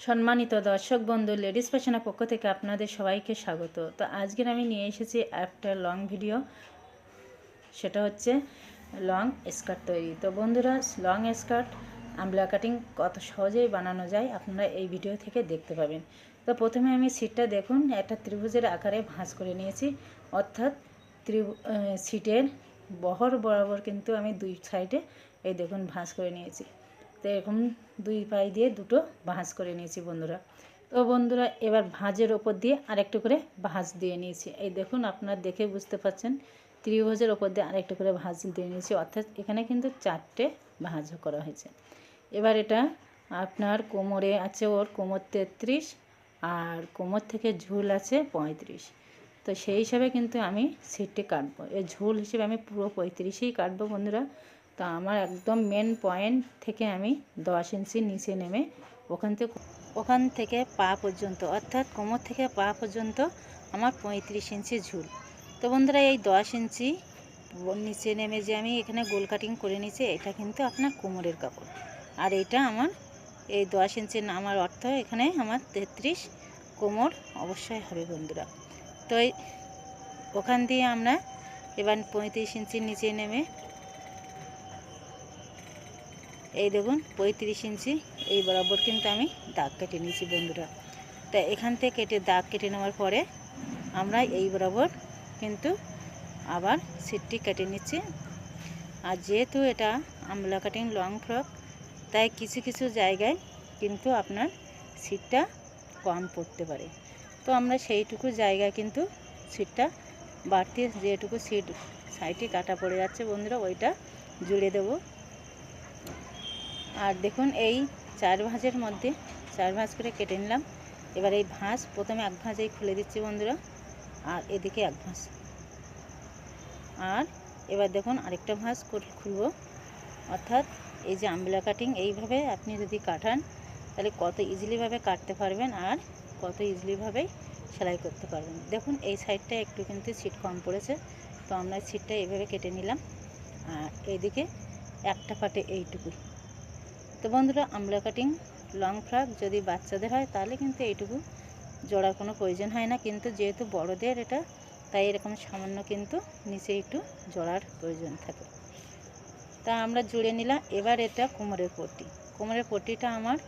সম্মানিত দর্শক বন্ধু, লেডিস ফ্যাশনের পক্ষ থেকে আপনাদের সবাইকে স্বাগত। তো আজকের আমি নিয়ে এসেছি একটা লং ভিডিও, সেটা হচ্ছে লং স্কার্ট তৈরি। তো বন্ধুরা, লং স্কার্ট, আমলা কাটিং কত সহজেই বানানো যায় আপনারা এই ভিডিও থেকে দেখতে পাবেন। তো প্রথমে আমি সিটটা দেখুন, একটা ত্রিভুজের আকারে ভাঁজ করে নিয়েছি। অর্থাৎ ত্রিভু সিটের বহর বরাবর কিন্তু আমি দুই সাইডে এই দেখুন ভাঁজ করে নিয়েছি। তো এরকম দুই পাই দিয়ে দুটো ভাঁজ করে নিয়েছি বন্ধুরা। তো বন্ধুরা, এবার ভাঁজের ওপর দিয়ে আরেকটু করে ভাঁজ দিয়ে নিয়েছি। এই দেখুন, আপনার দেখে বুঝতে পারছেন, ত্রিভুজের ওপর দিয়ে আরেকটু করে ভাঁজ দিয়ে নিয়েছি। অর্থাৎ এখানে কিন্তু চারটে ভাঁজ করা হয়েছে। এবার এটা আপনার কোমরে আছে ওর কোমর তেত্রিশ আর কোমর থেকে ঝুল আছে পঁয়ত্রিশ। তো সেই হিসাবে কিন্তু আমি সিটটি কাটবো। এই ঝুল হিসেবে আমি পুরো পঁয়ত্রিশেই কাটবো বন্ধুরা। তো আমার একদম মেন পয়েন্ট থেকে আমি দশ ইঞ্চি নিচে নেমে ওখান থেকে ওখান থেকে পা পর্যন্ত, অর্থাৎ কোমর থেকে পা পর্যন্ত আমার পঁয়ত্রিশ ইঞ্চি ঝুল। তো বন্ধুরা, এই দশ ইঞ্চি নিচে নেমে যে আমি এখানে গোল কাটিং করে নিয়েছি, এটা কিন্তু আপনার কোমরের কাপড়। আর এটা আমার, এই দশ ইঞ্চি নামার অর্থ এখানে আমার তেত্রিশ কোমর অবশ্যই হবে বন্ধুরা। তো ওখান দিয়ে আমরা এবার পঁয়ত্রিশ ইঞ্চির নিচে নেমে এই দেখুন, পঁয়ত্রিশ ইঞ্চি, এই বরাবর কিন্তু আমি দাগ কেটে নিয়েছি বন্ধুরা। তা এখান থেকে কেটে দাগ কেটে নেওয়ার পরে আমরা এই বরাবর কিন্তু আবার সিটটি কেটে নিচ্ছি। আর যেহেতু এটা আমলা কাটিং লং ফ্রক তাই কিছু কিছু জায়গায় কিন্তু আপনার সিটটা কম পড়তে পারে। তো আমরা সেইটুকু জায়গায় কিন্তু সিটটা বাড়তি যেটুকু সিট, সাইডে কাটা পড়ে যাচ্ছে বন্ধুরা, ওইটা জুড়ে দেবো। আর দেখুন, এই চার ভাঁজের মধ্যে, চার ভাঁজ করে কেটে নিলাম। এবার এই ভাঁজ, প্রথমে এক ভাঁজেই খুলে দিচ্ছি বন্ধুরা। আর এদিকে এক ভাঁজ। আর এবার দেখুন, আরেকটা ভাঁজ খুলব। অর্থাৎ এই যে আমবিলা কাটিং, এইভাবে আপনি যদি কাটান, তাহলে কত ইজিলিভাবে কাটতে পারবেন আর কত ইজিলিভাবেই সেলাই করতে পারবেন। দেখুন, এই সাইডটা একটু কিন্তু সিট কম পড়েছে, তো আমরা সিটটা এইভাবে কেটে নিলাম। আর এইদিকে একটা পাটে এইটুকুই। তো বন্ধুরা আমলা কাটিং লং ফ্রক যদি বাচ্চাদের হয়, তাহলে কিন্তু এইটুকু জোড়ার কোনো প্রয়োজন হয় না। কিন্তু যেহেতু বড়দের এটা, তাই এরকম সামান্য কিন্তু নিচে একটু জোড়ার প্রয়োজন থাকে। তা আমরা জুড়ে নিলাম। এবার এটা কোমরের পট্টি। কোমরের পট্টিটা আমার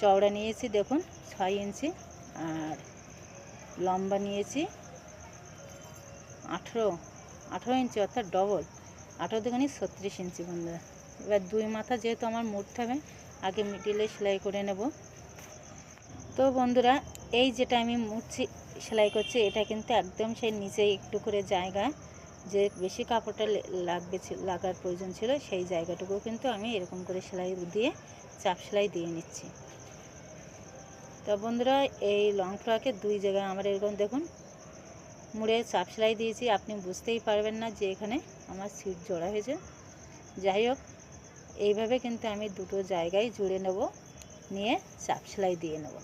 চওড়া নিয়েছি, দেখুন, ছয় ইঞ্চি। আর লম্বা নিয়েছি আঠেরো আঠেরো ইঞ্চি, অর্থাৎ ডবল আঠেরো দুখানি ছত্রিশ ইঞ্চি, বন্ধুরা। এবার দুই মাথা যেহেতু আমার মুড়তে হবে, আগে মিডিলে সেলাই করে নেব। তো বন্ধুরা, এই যেটা আমি মুড়ছি, সেলাই করছি, এটা কিন্তু একদম সেই নিচে একটু করে জায়গা, যে বেশি কাপড়টা লাগবে লাগার প্রয়োজন ছিল, সেই জায়গাটুকু কিন্তু আমি এরকম করে সেলাই দিয়ে, চাপ সেলাই দিয়ে নিচ্ছি। তো বন্ধুরা, এই লং ফ্রকে দুই জায়গায় আমার এরকম দেখুন, মুড়ে চাপ সেলাই দিয়েছি, আপনি বুঝতেই পারবেন না যে এখানে আমার সিট জোড়া হয়েছে। যাই হোক এইভাবে কিন্তু আমি দুটো জায়গায় জুড়ে নেব, নিয়ে চাপ সেলাই দিয়ে নেব।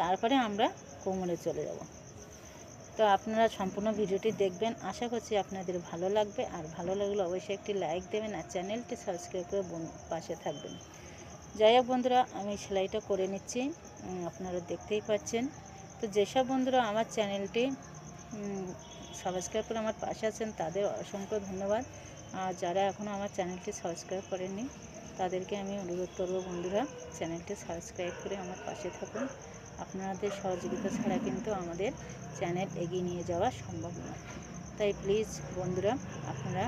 তারপরে আমরা কোমরে চলে যাব। তো আপনারা সম্পূর্ণ ভিডিওটি দেখবেন। আশা করছি আপনাদের ভালো লাগবে। আর ভালো লাগলে অবশ্যই একটি লাইক দেবেন আর চ্যানেলটি সাবস্ক্রাইব করে পাশে থাকবেন। যাই হোক বন্ধুরা, আমি সেলাইটা করে নিচ্ছি। আপনারা দেখতেই পাচ্ছেন। তো যেসব বন্ধুরা আমার চ্যানেলটি সাবস্ক্রাইব করে আমার পাশে আছেন, তাদের অসংখ্য ধন্যবাদ। আর যারা এখনও আমার চ্যানেলটি সাবস্ক্রাইব করেননি, তাদেরকে আমি অনুরোধ করব বন্ধুরা চ্যানেলটি সাবস্ক্রাইব করে আমার পাশে থাকুন। আপনাদের সহযোগিতা ছাড়া কিন্তু আমাদের চ্যানেল এগিয়ে নিয়ে যাওয়া সম্ভব নয়। তাই প্লিজ বন্ধুরা, আপনারা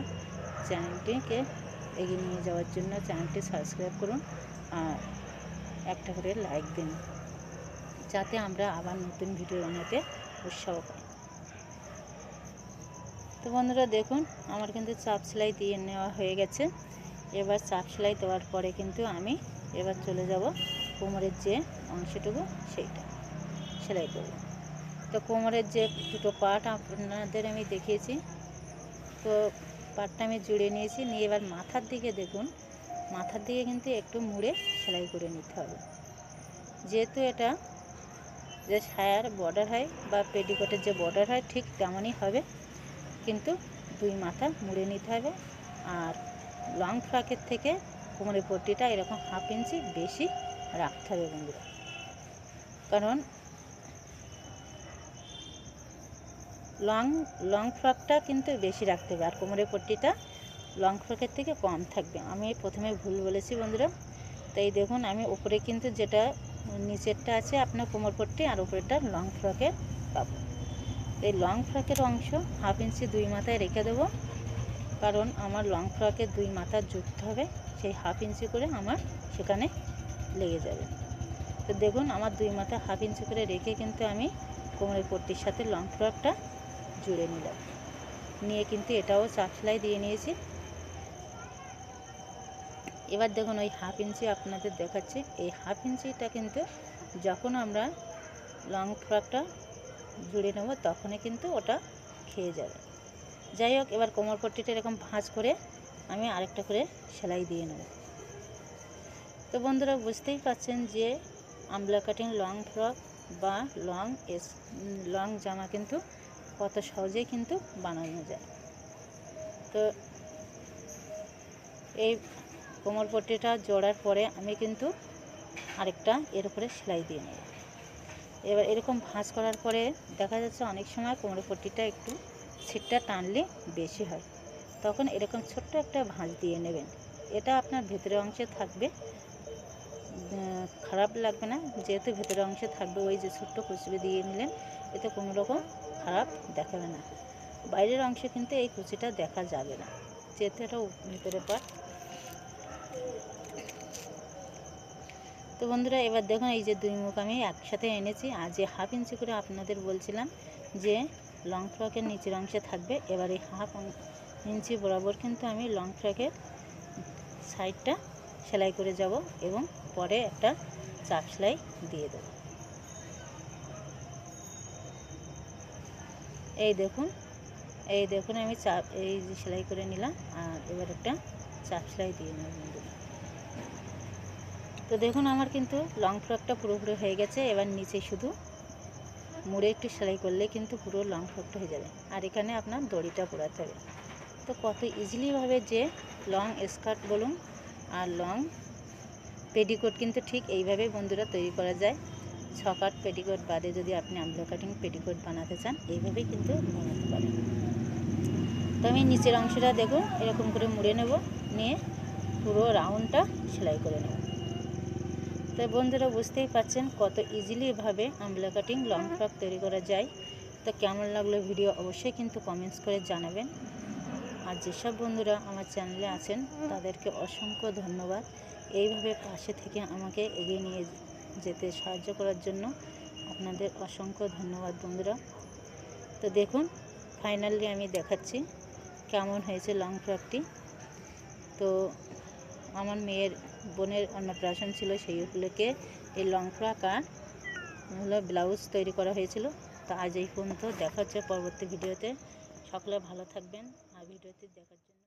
চ্যানেলটিকে এগিয়ে নিয়ে যাওয়ার জন্য চ্যানেলটি সাবস্ক্রাইব করুন আর একটা করে লাইক দিন। যাতে আমরা আবার নতুন ভিডিও বানাতে উৎসাহ তো বন্ধুরা দেখুন, আমার কিন্তু চাপ সেলাই দিয়ে নেওয়া হয়ে গেছে। এবার চাপ সেলাই দেওয়ার পরে কিন্তু আমি এবার চলে যাব কোমরের যে অংশটুকু, সেইটা সেলাই করব। তো কোমরের যে দুটো পাট আপনাদের আমি দেখিয়েছি, তো পাটটা আমি জুড়ে নিয়েছি। নিয়ে এবার মাথার দিকে দেখুন, মাথার দিকে কিন্তু একটু মুড়ে সেলাই করে নিতে হবে। যেহেতু এটা যে সায়ার বর্ডার হয় বা পেটিকোটের যে বর্ডার হয়, ঠিক তেমনই হবে। কিন্তু দুই মাথা মুড়ে নিতে হবে। আর লং ফ্রকের থেকে কোমরের পট্টিটা এরকম হাফ ইঞ্চি বেশি রাখতে হবে বন্ধুরা। কারণ লং লং ফ্রকটা কিন্তু বেশি রাখতে হবে। আর কোমরের পট্টিটা লং ফ্রকের থেকে কম থাকবে। আমি প্রথমে ভুল বলেছি বন্ধুরা। তাই দেখুন, আমি উপরে কিন্তু যেটা নিচেরটা আছে আপনার কোমর পট্টি আর উপরেরটা লং ফ্রকের পাবো। এই লং ফ্রকের অংশ হাফ ইঞ্চি দুই মাথায় রেখে দেবো। কারণ আমার লং ফ্রকের দুই মাথা যুক্ত হবে, সেই হাফ ইঞ্চি করে আমার সেখানে লেগে যাবে। তো দেখুন, আমার দুই মাথা হাফ ইঞ্চি করে রেখে কিন্তু আমি কোমরের পট্টির সাথে লং ফ্রকটা জুড়ে নিলাম। নিয়ে কিন্তু এটাও চাপ সেলাই দিয়ে নিয়েছি। এবার দেখুন, ওই হাফ ইঞ্চি আপনাদের দেখাচ্ছি। এই হাফ ইঞ্চিটা কিন্তু যখন আমরা লং ফ্রকটা জুড়ে নেব, তখনই কিন্তু ওটা খেয়ে যাবে। যাই হোক, এবার কোমর পট্টিটা এরকম ভাঁজ করে আমি আরেকটা করে সেলাই দিয়ে নেব। তো বন্ধুরা, বুঝতেই পাচ্ছেন যে আমলা কাটিং লং ফ্রক বা লং এস লং জামা কিন্তু কত সহজেই কিন্তু বানানো যায়। তো এই কোমর পট্টিটা জোড়ার পরে আমি কিন্তু আরেকটা এর উপরে সেলাই দিয়ে নেব। এবার এরকম ভাঁজ করার পরে দেখা যাচ্ছে অনেক সময় কোমর পট্টিটা একটু ছিটটা টানলে বেশি হয়। তখন এরকম ছোট্ট একটা ভাঁজ দিয়ে নেবেন। এটা আপনার ভেতরের অংশে থাকবে। খারাপ লাগবে না, যেহেতু ভেতরের অংশে থাকবে, ওই যে ছোট্ট কুচি দিয়ে নিলেন, এতে কোনো রকম খারাপ দেখাবে না। বাইরের অংশে কিন্তু এই কুচিটা দেখা যাবে না, যেহেতু এটা ভেতরে পাট তো বন্ধুরা, এবার দেখুন, এই যে দুই মুখ আমি একসাথে এনেছি। আর যে হাফ ইঞ্চি করে আপনাদের বলছিলাম যে লং ফ্রকের নিচের অংশে থাকবে, এবার এই হাফ ইঞ্চি বরাবর কিন্তু আমি লং ফ্রকের সাইডটা সেলাই করে যাব এবং পরে একটা চাপ সেলাই দিয়ে দেবো। এই দেখুন এই দেখুন আমি চাপ, এই সেলাই করে নিলাম, আর এবার একটা চাপ সেলাই দিয়ে নেব বন্ধুরা। তো দেখুন, আমার কিন্তু লং ফ্রকটা পুরোপুরি হয়ে গেছে। এবার নিচে শুধু মুড়ে একটু সেলাই করলে কিন্তু পুরো লং ফ্রকটা হয়ে যাবে। আর এখানে আপনার দড়িটা পরাতে হবে। তো কত ইজিলিভাবে যে লং স্কার্ট বলুন আর লং পেটিকোট কিন্তু ঠিক এইভাবে বন্ধুরা তৈরি করা যায়। ছকাট পেটিকোট বাদে যদি আপনি আমলা কাটিং পেটিকোট বানাতে চান, এইভাবেই কিন্তু বানাতে পারেন। তো আমি নিচের অংশটা দেখুন, এরকম করে মুড়ে নেব, নিয়ে পুরো রাউন্ডটা সেলাই করে নেব। তো বন্ধুরা বুঝতেই পাচ্ছেন কত ইজিলিভাবে আমলা কাটিং লং ফ্রক তৈরি করা যায়। তো কেমন লাগল ভিডিও অবশ্যই কিন্তু কমেন্টস করে জানাবেন। আর যেসব বন্ধুরা আমার চ্যানেলে আছেন, তাদেরকে অসংখ্য ধন্যবাদ। এইভাবে পাশে থেকে আমাকে এগিয়ে নিয়ে যেতে সাহায্য করার জন্য আপনাদের অসংখ্য ধন্যবাদ বন্ধুরা। তো দেখুন ফাইনালি আমি দেখাচ্ছি কেমন হয়েছে লং ফ্রকটি তো আমার মেয়ের বোনের অন্নপ্রাশন ছিল সেই উপলক্ষে এই লং ফ্রক আর ব্লাউজ তৈরি করা হয়েছিল। তো আজ এই পর্যন্ত দেখা হচ্ছে পরবর্তী ভিডিওতে। সকলে ভালো থাকবেন। আর ভিডিওটি দেখার জন্য